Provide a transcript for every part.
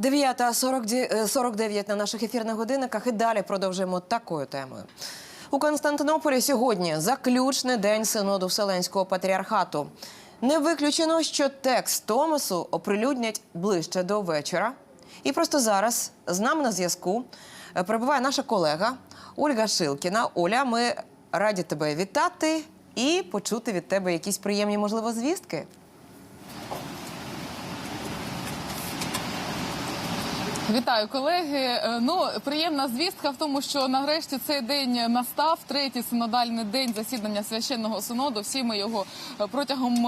9.49 на наших ефірних годинниках і далі продовжуємо такою темою. У Константинополі сьогодні заключний день синоду Вселенського патріархату. Не виключено, що текст Томасу оприлюднять ближче до вечора. І просто зараз з нами на зв'язку е, перебуває наша колега Ольга Шилкіна. Оля, ми раді тебе вітати і почути від тебе якісь приємні, можливо, звістки. Вітаю, колеги. Е, Ну приємна звістка в тому, що нарешті цей день настав третій синодальний день засідання священного синоду. Всі ми його е, протягом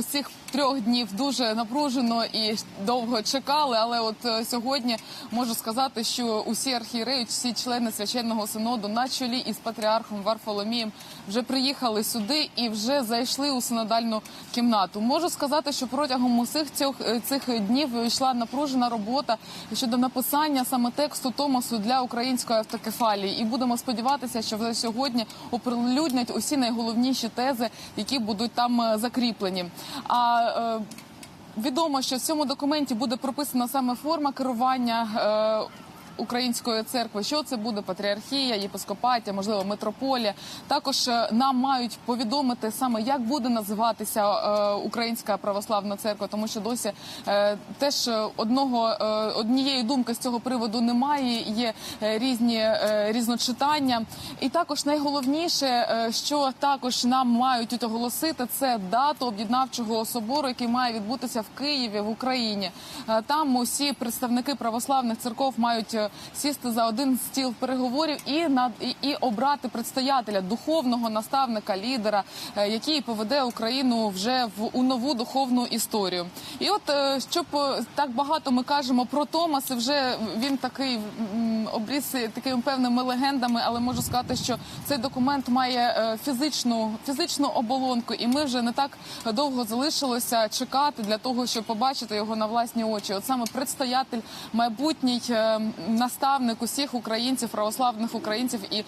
цих трьох днів дуже напружено і довго чекали. Але от е, сьогодні можу сказати, що усі архієреї, всі члени священного синоду на чолі із патріархом Варфоломієм вже приїхали сюди і вже зайшли у синодальну кімнату. Можу сказати, що протягом усіх цих, е, цих днів йшла напружена робота щодо написання саме тексту Томасу для української автокефалії. І будемо сподіватися, що вже сьогодні оприлюднять усі найголовніші тези, які будуть там е, закріплені. А е, Відомо, що в цьому документі буде прописана саме форма керування. Української церкви, що це буде патріархія, єпископатія, можливо, митрополія. Також е, нам мають повідомити саме, як буде називатися е, Українська православна церква, тому що досі е, теж одного однієї думки з цього приводу немає. Є різні різночитання. І також найголовніше, що також нам мають оголосити, це дату об'єднавчого собору, який має відбутися в Києві в Україні. Там усі представники православних церков мають сісти за один стіл переговорів і над і, і обрати предстоятеля, духовного наставника, лідера, е, який поведе Україну вже в у нову духовну історію. І от е, щоб е, так багато ми кажемо про Томаса, вже він такий м, обріз такими певними легендами, але можу сказати, що цей документ має е, фізичну фізичну оболонку, і ми вже не так довго залишилося чекати для того, щоб побачити його на власні очі. От саме предстоятель, майбутній е, наставник усіх українців, православних українців і е,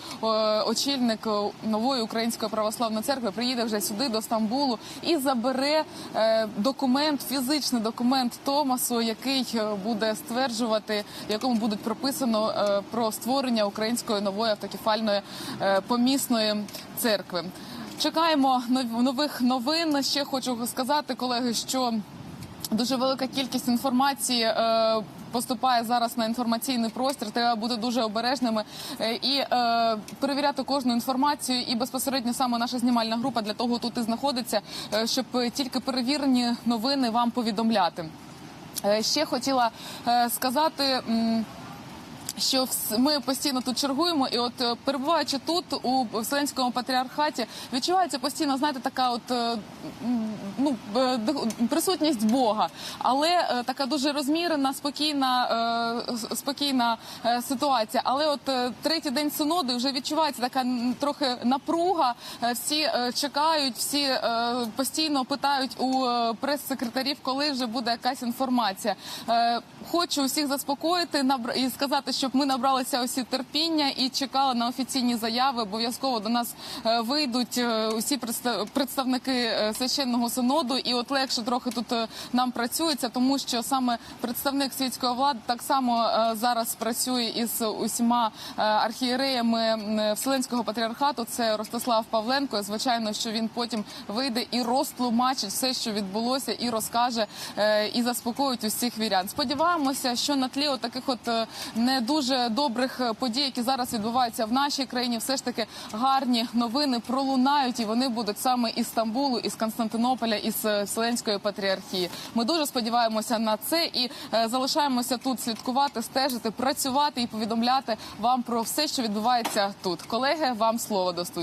очільник нової української православної церкви приїде вже сюди до Стамбулу і забере документ, фізичний документ Томасу, який буде стверджувати, якому буде прописано про створення української нової автокефальної е, помісної церкви. Чекаємо нов- нових новин. Ще хочу сказати, колеги, що Дуже велика кількість інформації е, поступає зараз на інформаційний простір. Треба бути дуже обережними е, і е, перевіряти кожну інформацію. І безпосередньо саме наша знімальна група для того тут і знаходиться, е, щоб е, тільки перевірені новини вам повідомляти. Е, ще хотіла е, сказати. Що ми постійно тут чергуємо, і от е, перебуваючи тут у Вселенському патріархаті, відчувається постійно, знаєте, така от е, ну присутність Бога, але е, така дуже розмірена, спокійна, спокійна ситуація. Але от третій день синоду вже відчувається така трохи напруга. Всі чекають, всі постійно питають у прес-секретарів, коли вже буде якась інформація. Хочу усіх заспокоїти і сказати, щоб ми набралися усі терпіння і чекали на офіційні заяви. Обов'язково до нас е, вийдуть е, усі представ- представники е, священного синоду. І от легше трохи тут нам працюється, тому що саме представник світської влади так само зараз працює із усіма архієреями Вселенського патріархату. Це Ростислав Павленко. Звичайно, що він потім вийде і розтлумачить все, що відбулося, і розкаже і заспокоїть усіх вірян. Сподіваємося, що на тлі от таких от не дуже добрих е, подій, які зараз відбуваються в нашій країні, все ж таки гарні новини пролунають, і вони будуть саме із Стамбулу, із Константинополя, із е, Вселенської патріархії. Ми дуже сподіваємося на це і е, залишаємося тут слідкувати, стежити, працювати і повідомляти вам про все, що відбувається тут. Колеги, вам слово до студії.